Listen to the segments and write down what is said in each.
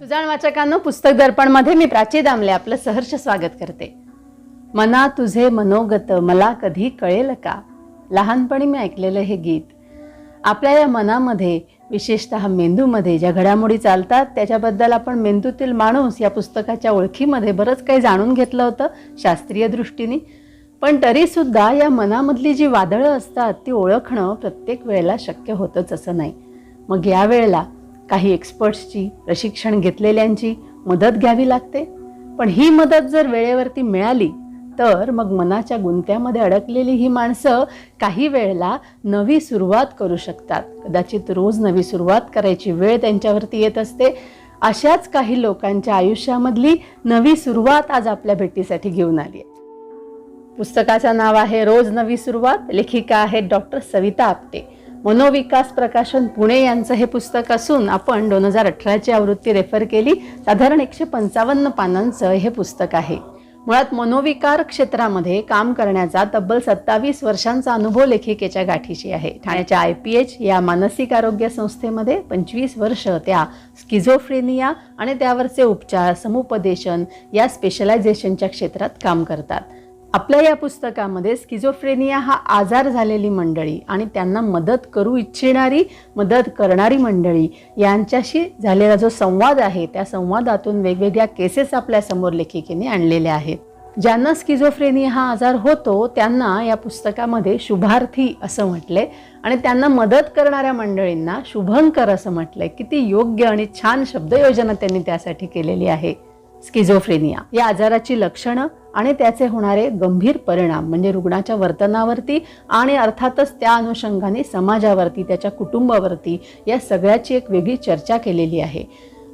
सुजाण वाचकांनो पुस्तक दर्पणमध्ये मी प्राची दामले आपलं सहर्ष स्वागत करते. मना तुझे मनोगत मला कधी कळेल का? लहानपणी मी ऐकलेलं हे गीत. आपल्या या मनामध्ये विशेषतः मेंदूमध्ये ज्या घडामोडी चालतात त्याच्याबद्दल आपण मेंदूतील माणूस या पुस्तकाच्या ओळखीमध्ये बरंच काही जाणून घेतलं होतं शास्त्रीय दृष्टीने. पण तरीसुद्धा या मनामधली जी वादळं असतात ती ओळखणं प्रत्येक वेळेला शक्य होतंच असं नाही. मग यावेळेला काही एक्सपर्ट्सची प्रशिक्षण घेतलेल्यांची मदत घ्यावी लागते. पण ही मदत जर वेळेवरती मिळाली तर मग मनाच्या गुंत्यामध्ये अडकलेली ही माणसं काही वेळेला नवी सुरुवात करू शकतात. कदाचित रोज नवी सुरुवात करायची वेळ त्यांच्यावरती येत असते. अशाच काही लोकांच्या आयुष्यामधली नवी सुरुवात आज आपल्या भेटीसाठी घेऊन आली आहे. पुस्तकाचं नाव आहे रोज नवी सुरुवात. लेखिका आहेत डॉक्टर सविता आपटे. मनोविकास प्रकाशन पुणे यांचं हे पुस्तक असून आपण दोन हजार अठराची आवृत्ती रेफर केली. साधारण एकशे पंचावन्न पानांचं हे पुस्तक आहे. मुळात मनोविकार क्षेत्रामध्ये काम करण्याचा तब्बल सत्तावीस वर्षांचा अनुभव लेखिकेच्या गाठीशी आहे. ठाण्याच्या आय पी एच या मानसिक आरोग्य संस्थेमध्ये पंचवीस वर्ष त्या स्किझोफ्रेनिया आणि त्यावरचे उपचार समुपदेशन या स्पेशलायझेशनच्या क्षेत्रात काम करतात. आपल्या या पुस्तकामध्ये स्किझोफ्रेनिया हा आजार झालेली मंडळी आणि त्यांना मदत करू इच्छिणारी मदत करणारी मंडळी यांच्याशी झालेला जो संवाद आहे त्या संवादातून वेगवेगळ्या केसेस आपल्यासमोर लेखिकेने आणलेल्या आहेत. ज्यांना स्किझोफ्रेनिया हा आजार होतो त्यांना या पुस्तकामध्ये शुभार्थी असं म्हटले आणि त्यांना मदत करणाऱ्या मंडळींना शुभंकर असं म्हटलंय किती योग्य आणि छान शब्दयोजना त्यांनी त्यासाठी केलेली आहे. स्किझोफ्रेनिया या आजाराची लक्षणं आणि त्याचे होणारे गंभीर परिणाम म्हणजे रुग्णाच्या वर्तनावरती आणि अर्थातच त्या अनुषंगाने समाजावरती त्याच्या कुटुंबावरती या सगळ्याची एक वेगळी चर्चा केलेली आहे.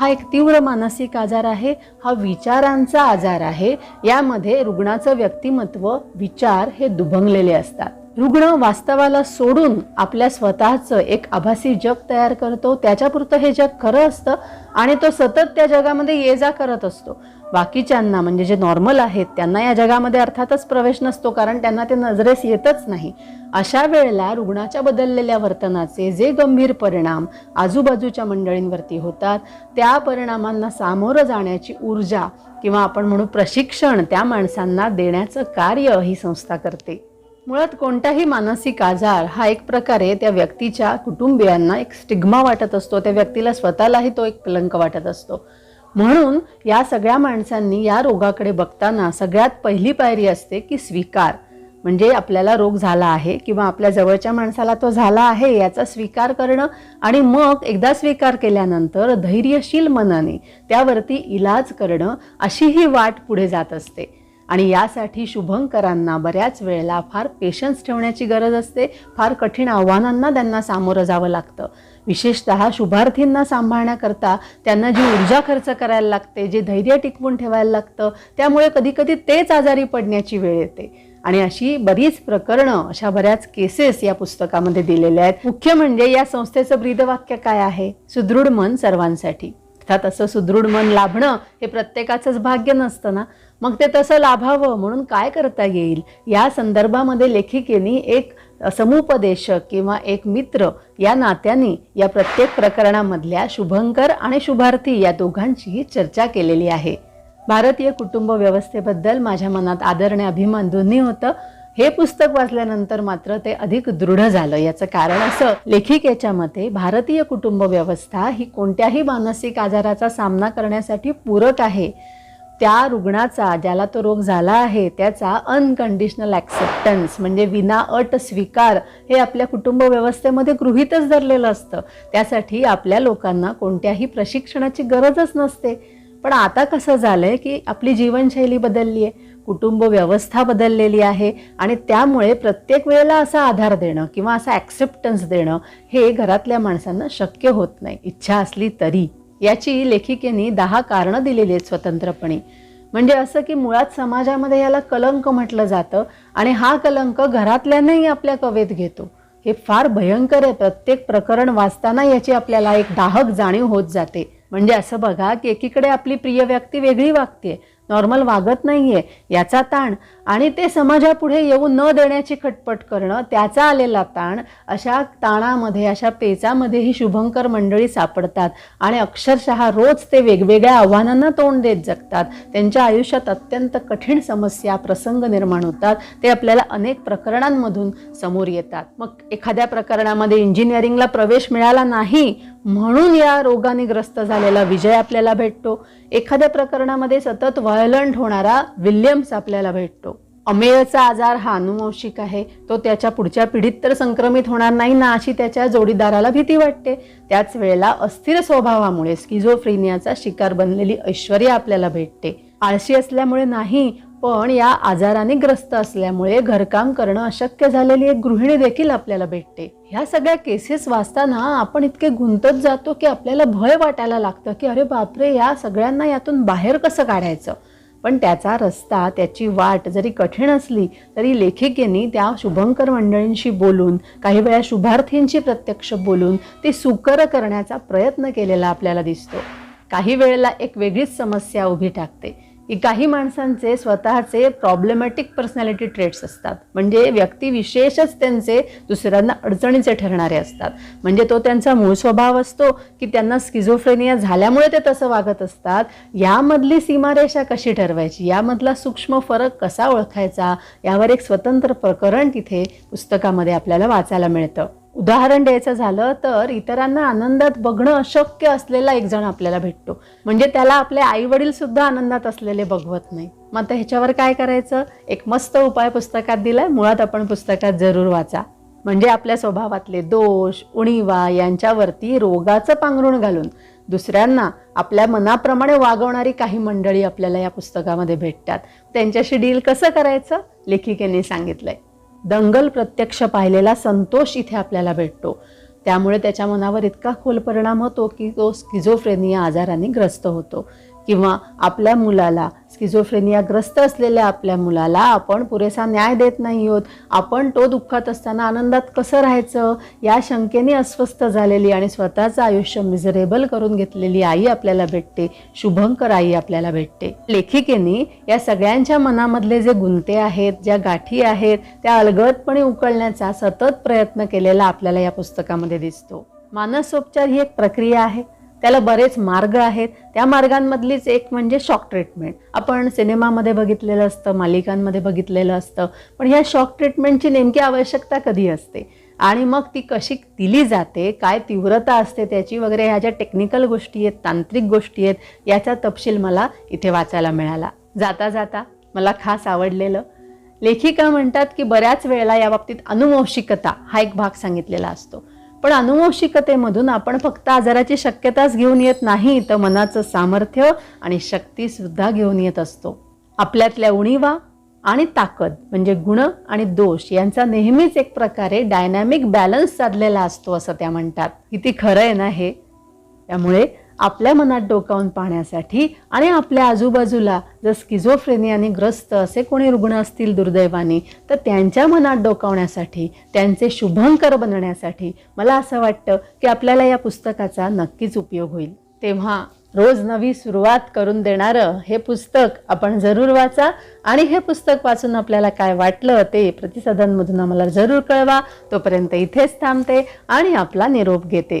हा एक तीव्र मानसिक आजार आहे हा विचारांचा आजार आहे. यामध्ये रुग्णाचं व्यक्तिमत्व विचार हे दुभंगलेले असतात. रुग्ण वास्तवाला सोडून आपल्या स्वतःचं एक आभासी जग तयार करतो त्याच्यापुरतं हे जग खरं असतं आणि तो सतत त्या जगामध्ये ये जा करत असतो. बाकीच्यांना म्हणजे जे नॉर्मल आहेत त्यांना या जगामध्ये अर्थातच प्रवेश नसतो कारण त्यांना ते नजरेस येतच नाही. अशा वेळेला रुग्णाच्या बदललेल्या वर्तनाचे जे गंभीर परिणाम आजूबाजूच्या मंडळींवरती होतात त्या परिणामांना सामोरं जाण्याची ऊर्जा किंवा आपण म्हणू प्रशिक्षण त्या माणसांना देण्याचं कार्य ही संस्था करते. मुळात कोणताही मानसिक आजार हा एक प्रकारे त्या व्यक्तीच्या कुटुंबियांना एक स्टिग्मा वाटत असतो. त्या व्यक्तीला स्वतःलाही तो एक कलंक वाटत असतो. म्हणून या सगळ्या माणसांनी या रोगाकडे बघताना सगळ्यात पहिली पायरी असते की स्वीकार. म्हणजे आपल्याला रोग झाला आहे किंवा आपल्या जवळच्या माणसाला तो झाला आहे याचा स्वीकार करणं आणि मग एकदा स्वीकार केल्यानंतर धैर्यशील मनाने त्यावरती इलाज करणं अशी ही वाट पुढे जात असते. आणि यासाठी शुभंकरांना बऱ्याच वेळेला फार पेशन्स ठेवण्याची गरज असते. फार कठीण आव्हानांना त्यांना सामोरं जावं लागतं. विशेषतः शुभार्थींना सांभाळण्याकरता त्यांना जी ऊर्जा खर्च करायला लागते जे धैर्य टिकवून ठेवायला लागतं त्यामुळे कधीकधी तेच आजारी पडण्याची वेळ येते. आणि अशी बरीच प्रकरणं अशा बऱ्याच केसेस या पुस्तकामध्ये दिलेल्या आहेत. मुख्य म्हणजे या संस्थेचं ब्रीदवाक्य काय आहे? सुदृढ मन सर्वांसाठी. अर्थात असं सुदृढ मन लाभणं हे प्रत्येकाचंच भाग्य नसतं ना? मग ते तसं लाभावं म्हणून काय करता येईल? या संदर्भामध्ये लेखिकेनी एक समुपदेशक किंवा एक मित्र या नात्याने या प्रत्येक प्रकरणामधल्या शुभंकर आणि शुभार्थी या दोघांचीही चर्चा केलेली आहे. भारतीय कुटुंब व्यवस्थेबद्दल माझ्या मनात आदर आणि अभिमान दोन्ही होतं. हे पुस्तक वाचल्यानंतर मात्र ते अधिक दृढ झालं. याचं कारण असं लेखिकेच्या मते भारतीय कुटुंब व्यवस्था ही कोणत्याही मानसिक आजाराचा सामना करण्यासाठी पूरक आहे. त्या रुग्णाचा ज्याला तो रोग झाला आहे त्याचा अनकंडिशनल ॲक्सेप्टन्स म्हणजे विना अट स्वीकार हे आपल्या कुटुंब व्यवस्थेमध्ये गृहीतच धरलेलं असतं. त्यासाठी आपल्या लोकांना कोणत्याही प्रशिक्षणाची गरजच नसते. पण आता कसं झालं आहे की आपली जीवनशैली बदलली आहे कुटुंब व्यवस्था बदललेली आहे आणि त्यामुळे प्रत्येक वेळेला असा आधार देणं किंवा असा ॲक्सेप्टन्स देणं हे घरातल्या माणसांना शक्य होत नाही इच्छा असली तरी. याची लेखिकेने दहा कारणं दिलेली आहेत स्वतंत्रपणे. म्हणजे असं की मुळात समाजामध्ये याला कलंक म्हटलं जातं आणि हा कलंक घरातल्यानेही आपल्या कवेत घेतो. हे फार भयंकर आहे प्रत्येक प्रकरण वाचताना याची आपल्याला एक दाहक जाणीव होत जाते. म्हणजे असं बघा की एकीकडे आपली प्रिय व्यक्ती वेगळी वागते नॉर्मल वागत नाहीये याचा ताण आणि ते समाजापुढे येऊ न देण्याची खटपट करणं त्याचा आलेला ताण अशा ताणामध्ये अशा पेचामध्ये ही शुभंकर मंडळी सापडतात. आणि अक्षरशः रोज ते वेगवेगळ्या आव्हानांना तोंड देत जगतात. त्यांच्या आयुष्यात अत्यंत कठीण समस्या प्रसंग निर्माण होतात. ते आपल्याला अनेक प्रकरणांमधून समोर येतात. मग एखाद्या प्रकरणामध्ये इंजिनिअरिंगला प्रवेश मिळाला नाही म्हणून या रोगाने ग्रस्त झालेला विजय आपल्याला भेटतो. एखाद्या प्रकरणामध्ये सतत व्हायलंट होणारा विल्यम्स आपल्याला भेटतो. अमेयचा आजार हा अनुवंशिक आहे. तो त्याच्या पुढच्या पिढीत तर संक्रमित होणार नाही ना अशी त्याच्या जोडीदाराला भीती वाटते. त्याच वेळेला अस्थिर स्वभावामुळे स्किझोफ्रेनियाचा शिकार बनलेली ऐश्वर्या आपल्याला भेटते. आळशी असल्यामुळे नाही पण या आजाराने ग्रस्त असल्यामुळे घरकाम करणं अशक्य झालेली एक गृहिणी देखील आपल्याला भेटते. ह्या सगळ्या केसेस वाचताना आपण इतके गुंतत जातो की आपल्याला भय वाटायला लागतं की अरे बापरे या सगळ्यांना यातून बाहेर कसं काढायचं? पण त्याचा रस्ता त्याची वाट जरी कठीण असली तरी लेखिकेने त्या शुभंकर मंडळींशी बोलून काही वेळा शुभार्थींशी प्रत्यक्ष बोलून ती सुकर करण्याचा प्रयत्न केलेला आपल्याला दिसतो. काही वेळेला एक वेगळीच समस्या उभी टाकते. काही माणसांचे स्वतःचे प्रॉब्लेमॅटिक पर्सनॅलिटी ट्रेट्स असतात. म्हणजे व्यक्ती विशेषच त्यांचे दुसऱ्यांना अडचणीचे ठरणारे असतात. म्हणजे तो त्यांचा मूळ स्वभाव असतो की त्यांना स्किझोफ्रेनिया झाल्यामुळे ते तसं वागत असतात. यामधली सीमारेषा कशी ठरवायची? यामधला सूक्ष्म फरक कसा ओळखायचा? यावर एक स्वतंत्र प्रकरण तिथे पुस्तकामध्ये आपल्याला वाचायला मिळतं. उदाहरण द्यायचं झालं तर इतरांना आनंदात बघणं अशक्य असलेला एक जण आपल्याला भेटतो. म्हणजे त्याला आपले आई वडील सुद्धा आनंदात असलेले बघवत नाही. मग आता ह्याच्यावर काय करायचं? एक मस्त उपाय पुस्तकात दिलाय. मुळात आपण पुस्तकात जरूर वाचा. म्हणजे आपल्या स्वभावातले दोष उणीवा यांच्यावरती रोगाचं पांघरुण घालून दुसऱ्यांना आपल्या मनाप्रमाणे वागवणारी काही मंडळी आपल्याला या पुस्तकामध्ये भेटतात. त्यांच्याशी डील कसं करायचं? लेखिकेने सांगितलंय. दंगल प्रत्यक्ष पाहिलेला संतोष इथे आपल्याला भेटतो. त्यामुळे त्याच्या मनावर इतका खोल परिणाम होतो की तो स्किझोफ्रेनिया आजाराने ग्रस्त होतो. किंवा आपल्या मुलाला स्किझोफ्रेनियाग्रस्त असलेल्या आपल्या मुलाला आपण पुरेसा न्याय देत नाही आहोत आपण तो दुःखात असताना आनंदात कसं राहायचं? या शंकेने अस्वस्थ झालेली आणि स्वतःचं आयुष्य मिझरेबल करून घेतलेली आई आपल्याला भेटते. शुभंकर आई आपल्याला भेटते. लेखिकेने या सगळ्यांच्या मनामधले जे गुंते आहेत ज्या गाठी आहेत त्या अलगदपणे उकळण्याचा सतत प्रयत्न केलेला आपल्याला या पुस्तकामध्ये दिसतो. मानसोपचार ही एक प्रक्रिया आहे. त्याला बरेच मार्ग आहेत. त्या मार्गांमधलीच एक म्हणजे शॉक ट्रीटमेंट आपण सिनेमामध्ये बघितलेलं असतं मालिकांमध्ये बघितलेलं असतं. पण ह्या शॉक ट्रीटमेंटची नेमकी आवश्यकता कधी असते? आणि मग ती कशी दिली जाते? काय तीव्रता असते त्याची? वगैरे ह्या ज्या टेक्निकल गोष्टी आहेत तांत्रिक गोष्टी आहेत याचा तपशील मला इथे वाचायला मिळाला. जाता जाता मला खास आवडलेलं. लेखिका म्हणतात की बऱ्याच वेळेला या बाबतीत अनुवंशिकता हा एक भाग सांगितलेला असतो. पण अनुवंशिकतेमधून आपण फक्त आजाराची शक्यताच घेऊन येत नाही तर मनाचं सामर्थ्य आणि शक्ती सुद्धा घेऊन येत असतो. आपल्यातल्या उणीवा आणि ताकद म्हणजे गुण आणि दोष यांचा नेहमीच एक प्रकारे डायनॅमिक बॅलन्स साधलेला असतो असं त्या म्हणतात. किती खरं आहे ना हे? त्यामुळे आपल्या मनात डोकावून पाहण्यासाठी आणि आपल्या आजूबाजूला जर स्किझोफ्रेनियाने ग्रस्त असे कोणी रुग्ण असतील दुर्दैवाने तर त्यांच्या मनात डोकावण्यासाठी त्यांचे शुभंकर बनण्यासाठी मला असं वाटतं की आपल्याला या पुस्तकाचा नक्कीच उपयोग होईल. तेव्हा रोज नवी सुरुवात करून देणारं हे पुस्तक आपण जरूर वाचा आणि हे पुस्तक वाचून आपल्याला काय वाटलं ते प्रतिसादांमधून आम्हाला जरूर कळवा. तोपर्यंत इथेच थांबते आणि आपला निरोप घेते.